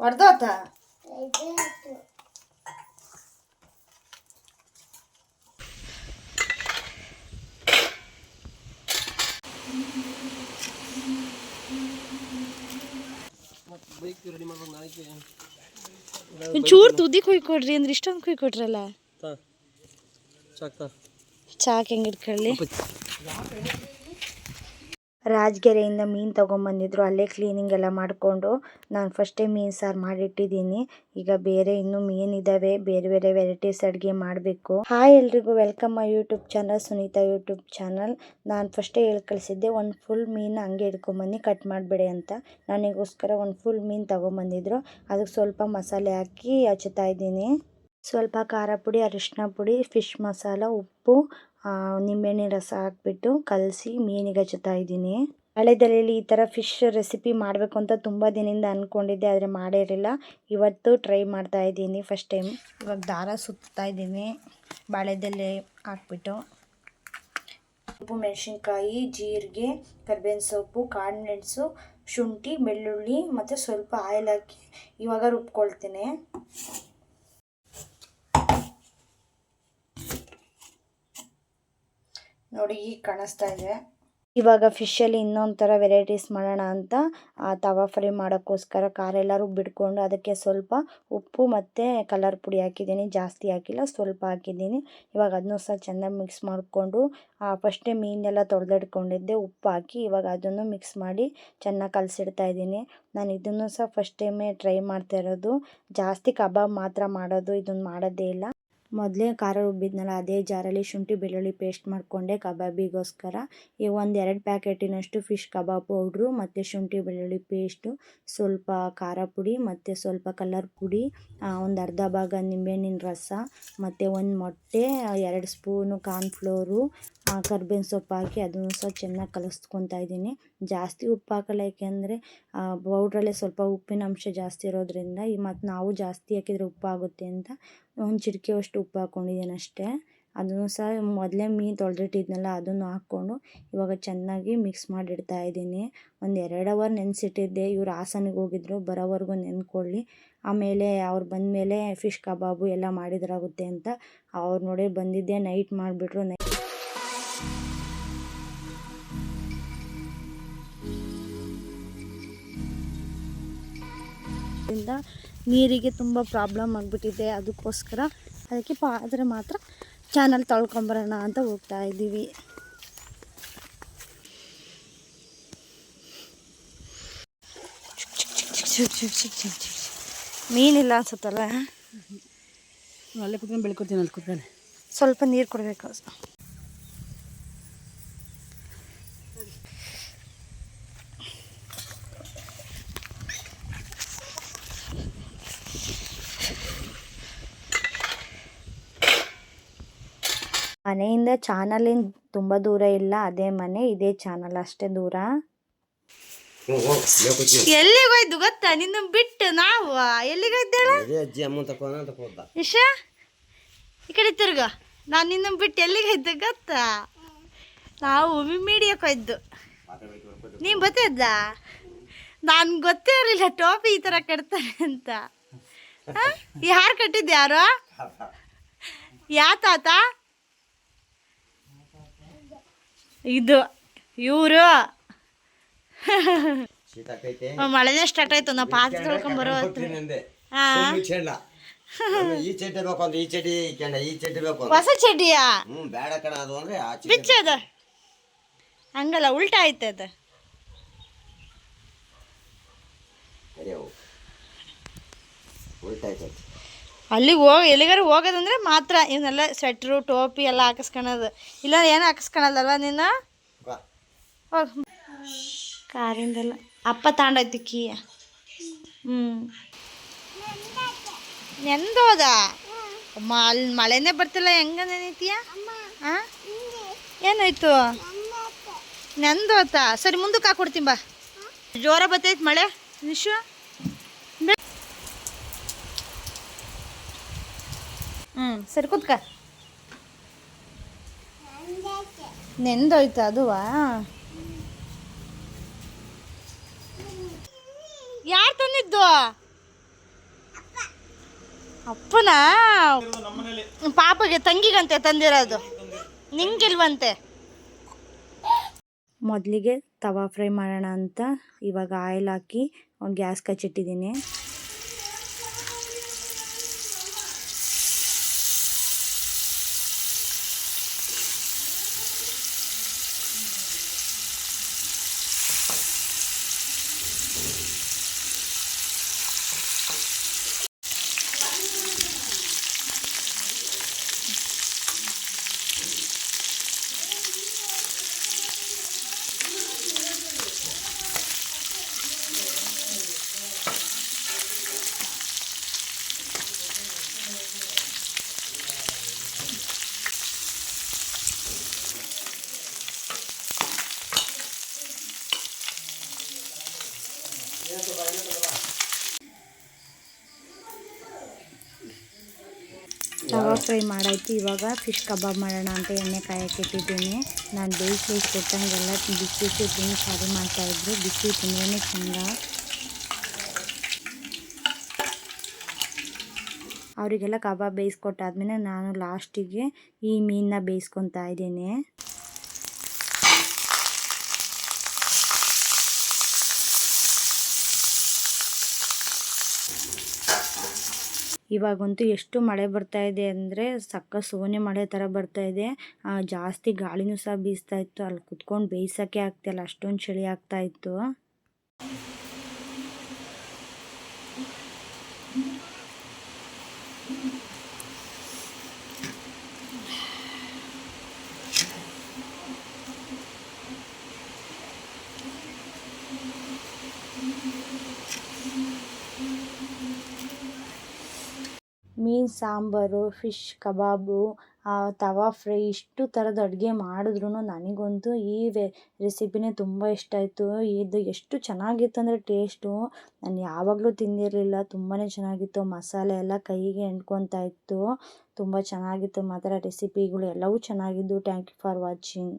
ಹೊಡೆದೋತ? ಒಂಚೂರು ತುದಿ ಕೊಯ್ ಕೊಡ್ರಿ ಅಂದ್ರೆ ಇಷ್ಟೊಂದು ಕೊಯ್ ಕೊಟ್ರಲ್ಲ ಚಾಕ್ ಹೆಂಗೆ ಇಟ್ಕೊಳ್ಳಿ? ರಾಜಗೆರೆಯಿಂದ ಮೀನು ತೊಗೊಂಬಂದಿದ್ರು, ಅಲ್ಲೇ ಕ್ಲೀನಿಂಗ್ ಎಲ್ಲ ಮಾಡಿಕೊಂಡು ನಾನು ಫಸ್ಟೇ ಮೀನು ಸಾರು ಮಾಡಿಟ್ಟಿದ್ದೀನಿ. ಈಗ ಬೇರೆ ಇನ್ನೂ ಮೀನಿದ್ದಾವೆ ಬೇರೆ ಬೇರೆ ವೆರೈಟೀಸ್ ಅಡುಗೆ ಮಾಡಬೇಕು. ಹಾಯ್ ಎಲ್ರಿಗೂ welcome my YouTube channel Sunita YouTube channel ನಾನು ಫಸ್ಟೇ ಹೇಳಿ ಕಳಿಸಿದ್ದೆ ಒಂದು ಫುಲ್ ಮೀನು ಹಂಗೆ ಹಿಡ್ಕೊಂಬಂದು ಕಟ್ ಮಾಡಬೇಡಿ ಅಂತ. ನನಗೋಸ್ಕರ ಒಂದು ಫುಲ್ ಮೀನು ತೊಗೊಂಬಂದಿದ್ರು. ಅದಕ್ಕೆ ಸ್ವಲ್ಪ ಮಸಾಲೆ ಹಾಕಿ ಹಚ್ಚುತ್ತಾ ಇದ್ದೀನಿ. ಸ್ವಲ್ಪ ಖಾರ ಪುಡಿ ಅರಿಶಿನ ಪುಡಿ ಫಿಶ್ ಮಸಾಲ, ಉಪ್ಪು ನಿಂಬೆಣ್ಣೆ ರಸ ಹಾಕ್ಬಿಟ್ಟು ಕಲಸಿ ಮೀನಿಗೆ ಹಚ್ಚುತ್ತಾ ಇದ್ದೀನಿ. ಹಳೆದಲೆಯಲ್ಲಿ ಈ ಥರ ಫಿಶ್ ರೆಸಿಪಿ ಮಾಡಬೇಕು ಅಂತ ತುಂಬ ದಿನದಿಂದ ಅಂದ್ಕೊಂಡಿದ್ದೆ ಆದರೆ ಮಾಡೇ ಇರಲಿಲ್ಲ ಇವತ್ತು ಟ್ರೈ ಮಾಡ್ತಾ ಇದ್ದೀನಿ ಫಸ್ಟ್ ಟೈಮ್ ಇವಾಗ ದಾರ ಸುತ್ತಾ ಇದ್ದೀನಿ ಬಾಳೆದೆಲೆ ಹಾಕ್ಬಿಟ್ಟು. ಉಪ್ಪು, ಮೆಣಸಿನ್ಕಾಯಿ, ಜೀರಿಗೆ, ಕರ್ಬೇವಿನ ಸೊಪ್ಪು ಕಾಳುಮೆಣಸು ಶುಂಠಿ, ಬೆಳ್ಳುಳ್ಳಿ ಮತ್ತು ಸ್ವಲ್ಪ ಆಯಿಲ್ ಹಾಕಿ ಇವಾಗ ರುಬ್ಕೊಳ್ತೀನಿ. ನೋಡಿ ಈಗ ಕಾಣಿಸ್ತಾ ಇದೆ. ಇವಾಗ ಫಿಶಲ್ಲಿ ಇನ್ನೊಂದು ಥರ ವೆರೈಟೀಸ್ ಮಾಡೋಣ ಅಂತ ಆ, ತವಾ ಫ್ರೈ ಮಾಡೋಕ್ಕೋಸ್ಕರ ಖಾರ ಬಿಟ್ಕೊಂಡು ಅದಕ್ಕೆ ಸ್ವಲ್ಪ ಉಪ್ಪು ಮತ್ತು ಕಲರ್ ಪುಡಿ ಹಾಕಿದ್ದೀನಿ. ಜಾಸ್ತಿ ಹಾಕಿಲ್ಲ ಸ್ವಲ್ಪ ಹಾಕಿದ್ದೀನಿ. ಇವಾಗ ಅದನ್ನು ಸಹ ಚೆನ್ನಾಗಿ ಮಿಕ್ಸ್ ಮಾಡಿಕೊಂಡು ಫಸ್ಟೇ ಮೀನೆಲ್ಲ ತೊಳೆದಿಟ್ಕೊಂಡಿದ್ದೆ ಉಪ್ಪು ಹಾಕಿ ಇವಾಗ ಅದನ್ನು ಮಿಕ್ಸ್ ಮಾಡಿ ಚೆನ್ನಾಗಿ ಕಲಸಿಡ್ತಾ ಇದ್ದೀನಿ. ನಾನು ಇದನ್ನು ಸಹ ಫಸ್ಟ್ ಟೈಮೇ ಟ್ರೈ ಮಾಡ್ತಾ ಇರೋದು. ಜಾಸ್ತಿ ಕಬಾಬ್ ಮಾತ್ರ ಮಾಡೋದು ಇದನ್ನು ಮಾಡೋದೇ ಇಲ್ಲ. ಮೊದಲೇ ಖಾರ ರುಬ್ಬಿದ್ನಲ್ಲ, ಅದೇ ಜಾರಲ್ಲಿ ಶುಂಠಿ, ಬೆಳ್ಳುಳ್ಳಿ ಪೇಸ್ಟ್ ಮಾಡಿಕೊಂಡೆ ಕಬಾಬಿಗೋಸ್ಕರ. ಒಂದು ಎರಡು ಪ್ಯಾಕೆಟಿನಷ್ಟು ಫಿಶ್ ಕಬಾಬ್ ಪೌಡ್ರು, ಮತ್ತು ಶುಂಠಿ, ಬೆಳ್ಳುಳ್ಳಿ ಪೇಸ್ಟು ಸ್ವಲ್ಪ ಖಾರ ಪುಡಿ, ಮತ್ತು ಸ್ವಲ್ಪ ಕಲರ್ ಪುಡಿ ಒಂದು ಅರ್ಧ ಭಾಗ ನಿಂಬೆಹಣ್ಣಿನ ರಸ, ಮತ್ತು ಒಂದು ಮೊಟ್ಟೆ, ಎರಡು ಸ್ಪೂನು ಕಾರ್ನ್ಫ್ಲೋರು ಕರ್ಬೇವಿನ ಸೊಪ್ಪು ಹಾಕಿ ಅದನ್ನು ಸಹ ಚೆನ್ನಾಗಿ ಕಲಿಸ್ಕೊತಾ ಇದ್ದೀನಿ. ಜಾಸ್ತಿ ಉಪ್ಪು ಹಾಕಲ್ಲ, ಯಾಕೆಂದರೆ ಪೌಡ್ರಲ್ಲೇ ಸ್ವಲ್ಪ ಉಪ್ಪಿನ ಅಂಶ ಜಾಸ್ತಿ ಇರೋದ್ರಿಂದ ಈ ಮತ್ತು ನಾವು ಜಾಸ್ತಿ ಹಾಕಿದರೆ ಉಪ್ಪು ಆಗುತ್ತೆ ಅಂತ ಒಂದು ಚಿಟಿಕೆಯಷ್ಟು ಉಪ್ಪು ಹಾಕ್ಕೊಂಡಿದ್ದೀನಿ ಅಷ್ಟೇ. ಅದನ್ನು ಸಹ ಮೊದಲೇ ಮೀನು ತೊಳೆದಿಟ್ಟಿದ್ನಲ್ಲ, ಅದನ್ನು ಹಾಕ್ಕೊಂಡು ಇವಾಗ ಚೆನ್ನಾಗಿ ಮಿಕ್ಸ್ ಮಾಡಿಡ್ತಾ ಇದ್ದೀನಿ. ಒಂದು ಎರಡು ಅವರ್ ನೆನೆಸಿಟ್ಟಿದ್ದೆ, ಇವ್ರು ಹಾಸನಿಗೆ ಹೋಗಿದ್ರು, ಬರೋವರೆಗೂ ನೆನ್ಕೊಳ್ಳಿ ಆಮೇಲೆ ಅವ್ರು ಬಂದಮೇಲೆ ಫಿಶ್ ಕಬಾಬು ಎಲ್ಲ ಮಾಡಿದ್ರಾಗುತ್ತೆ ಅಂತ. ಅವ್ರು ನೋಡಿ ಬಂದಿದ್ದೆ ನೈಟ್ ಮಾಡಿಬಿಟ್ರು ನೈ ಇಂದ ನೀರಿಗೆ ತುಂಬ ಪ್ರಾಬ್ಲಮ್ ಆಗಿಬಿಟ್ಟಿದೆ. ಅದಕ್ಕೋಸ್ಕರ ಅದಕ್ಕೆ ಪಾ ಆದರೆ ಮಾತ್ರ ಚಾನಲ್ ತೊಳ್ಕೊಂಬರೋಣ ಅಂತ ಹೋಗ್ತಾ ಇದ್ದೀವಿ. ಮೀನಿಲ್ಲ ಅನ್ಸುತ್ತಲ್ಲ? ಅಲ್ಲೇ ಕುತ್ಕೊಂಡು ಬೆಳ್ಕೊಡ್ತೀನಿ ಅಲ್ಲಿ ಕುತ್ಕೊಂಡು. ಸ್ವಲ್ಪ ನೀರು ಕೊಡಬೇಕು. ಮನೆಯಿಂದ ಚಾನಲಿಂದ ತುಂಬ ದೂರ ಇಲ್ಲ ಅದೇ ಮನೆ ಇದೇ ಚಾನಲ್ ಅಷ್ಟೇ ದೂರ. ಎಲ್ಲಿಗೆ ಹೋಯ್ತು ಗೊತ್ತಾ? ನಿನ್ನ ಬಿಟ್ಟು ನಾವು ಎಲ್ಲಿಗೆ ಹೋಯ್ತೇಳ ಇಶ ಈ ಕಡೆ ತಿರ್ಗ. ನಾನು ನಿನ್ನ ಬಿಟ್ಟು ಎಲ್ಲಿಗೆ ಹೋಯ್ತು ಗೊತ್ತಾ? ನಾವು ಮೀಡಿಯಕ್ಕೆ ಹೋಯ್ದು. ನೀನು ಗೊತ್ತಿದ್ದ ನಾನು ಗೊತ್ತೇ ಇರಲಿಲ್ಲ ಟೋಪಿ ಈ ಥರ ಕಟ್ತಾರೆ ಅಂತ. ಯಾರು ಈ ಹಾರ ಕಟ್ಟಿದ್ದು ಯಾರು? ಯಾ ತಾತ? ಇದು ಇವರು. ಮಳೆನೇ ಸ್ಟಾರ್ಟ್ ಆಯ್ತು ನಾವು ಹಾ ಚೆಂಡ ಈ ಚಡ್ಡಿ ಬೇಕು ಅಂದ್ರೆ ಈ ಚಡ್ಡಿ ಕೆಂಡ ಈ ಚಡ್ಡಿ ಬೇಕು ಹೊಸ ಚಡ್ಡಿಯಾ? ಹ್ಞೂ ಬೇಡ ಕಣ ಅದು ಅಂದ್ರೆ ಆ ಚಡ್ಡಿ ಬಿಚ್ಚದ ಹಂಗಲ್ಲ ಉಲ್ಟಾ ಆಯ್ತ ಅದು. ಉಲ್ಟಾ ಆಯ್ತೈತೆ ಅಲ್ಲಿಗೆ ಹೋಗಿ ಎಲ್ಲಿಗಾರು ಹೋಗೋದಂದ್ರೆ ಮಾತ್ರ ಇವನ್ನೆಲ್ಲ ಸ್ವೆಟ್ರು ಟೋಪಿ ಎಲ್ಲ ಹಾಕಿಸ್ಕೊಳೋದು ಇಲ್ಲ ಏನು ಹಾಕಿಸ್ಕೊಳಲ್ಲಲ್ವ ನಿನ್ನ? ಕಾರಿಂದಲ್ಲ. ಅಪ್ಪ ತಾಂಡೈತಿ ಕೀ. ಹ್ಞೂ ನೆಂದೋದ? ಅಮ್ಮ ಅಲ್ಲಿ ಮಳೆನೇ ಬರ್ತಿಲ್ಲ ಹೆಂಗ ನೆನೀತೀಯ ಹಾಂ ಏನಾಯ್ತು? ನೆಂದೋತ? ಸರಿ ಮುಂದಕ್ಕೆ ಹಾಕೊಡ್ತೀನಿ ಬಾ. ಜೋರ ಬರ್ತೈತೆ ಮಳೆ ನಿಶು? ಹ್ಞೂ ಸರಿ ಕೂತ್ಕ. ನೆಂದೋಯ್ತು ಅದುವಾ? ಯಾರು ತಂದಿದ್ದು? ಅಪ್ಪನ? ಪಾಪಗೆ ತಂಗಿಗಂತೆ ತಂದಿರೋದು. ನಿಂಗಿಲ್ವಂತೆ. ಮೊದಲಿಗೆ ತವಾ ಫ್ರೈ ಮಾಡೋಣ ಅಂತ ಇವಾಗ ಆಯಿಲ್ ಹಾಕಿ ಗ್ಯಾಸ್ ಕಚ್ಚಿಟ್ಟಿದ್ದೀನಿ. ತವಾ ಫ್ರೈ ಮಾಡಾಯ್ತು. ಇವಾಗ ಫಿಶ್ ಕಬಾಬ್ ಮಾಡೋಣ ಅಂತ ಎಣ್ಣೆ ಕಾಯಕ್ಕೆ ಇಟ್ಟಿದ್ದೀನಿ. ನಾನು ಬೇಯಿಸಿ ಕೊಟ್ಟಂಗೆಲ್ಲ ಬಿಸಿ ಬಿಸಿ ತಿಂದು ಸಾರಿ ಮಾಡ್ತಾಯಿದ್ರು ಬಿಸಿ ತಿಂದ್ರೇ ಚಂದ. ಅವರಿಗೆಲ್ಲ ಕಬಾಬ್ ಬೇಯಿಸ್ಕೊಟ್ಟಾದ್ಮೇಲೆ ನಾನು ಲಾಸ್ಟಿಗೆ ಈ ಮೀನನ್ನ ಬೇಯಿಸ್ಕೊತಾ ಇದ್ದೀನಿ. ಇವಾಗಂತೂ ಎಷ್ಟು ಮಳೆ ಬರ್ತಾ ಇದೆ ಅಂದರೆ ಸಕ್ಕ ಸೋನೆ ಮಳೆ ಥರ ಬರ್ತಾ ಇದೆ. ಜಾಸ್ತಿ ಗಾಳಿನೂ ಸಹ ಬೀಸ್ತಾ ಇತ್ತು. ಅಲ್ಲಿ ಕುತ್ಕೊಂಡು ಬೇಯಿಸೋಕ್ಕೆ ಆಗ್ತಿಲ್ಲ ಅಷ್ಟೊಂದು ಚಳಿ ಆಗ್ತಾ ಇತ್ತು. ಮೀನು ಸಾಂಬಾರು, ಫಿಶ್ ಕಬಾಬು ತವಾ ಫ್ರೈ ಇಷ್ಟು ಥರದ ಅಡುಗೆ ಮಾಡಿದ್ರು ನನಗಂತೂ ಈ ರೆಸಿಪಿನೇ ತುಂಬ ಇಷ್ಟ ಆಯಿತು. ಇದು ಎಷ್ಟು ಚೆನ್ನಾಗಿತ್ತು ಅಂದರೆ ಟೇಸ್ಟು. ನಾನು ಯಾವಾಗಲೂ ತಿಂದಿರಲಿಲ್ಲ. ತುಂಬಾ ಚೆನ್ನಾಗಿತ್ತು. ಮಸಾಲೆ ಎಲ್ಲ ಕೈಗೆ ಅಂಟ್ಕೊತಾ ಇತ್ತು. ತುಂಬ ಚೆನ್ನಾಗಿತ್ತು. ಮಾತ್ರ ರೆಸಿಪಿಗಳು ಎಲ್ಲವೂ ಚೆನ್ನಾಗಿದ್ದವು ಥ್ಯಾಂಕ್ ಯು ಫಾರ್ ವಾಚಿಂಗ್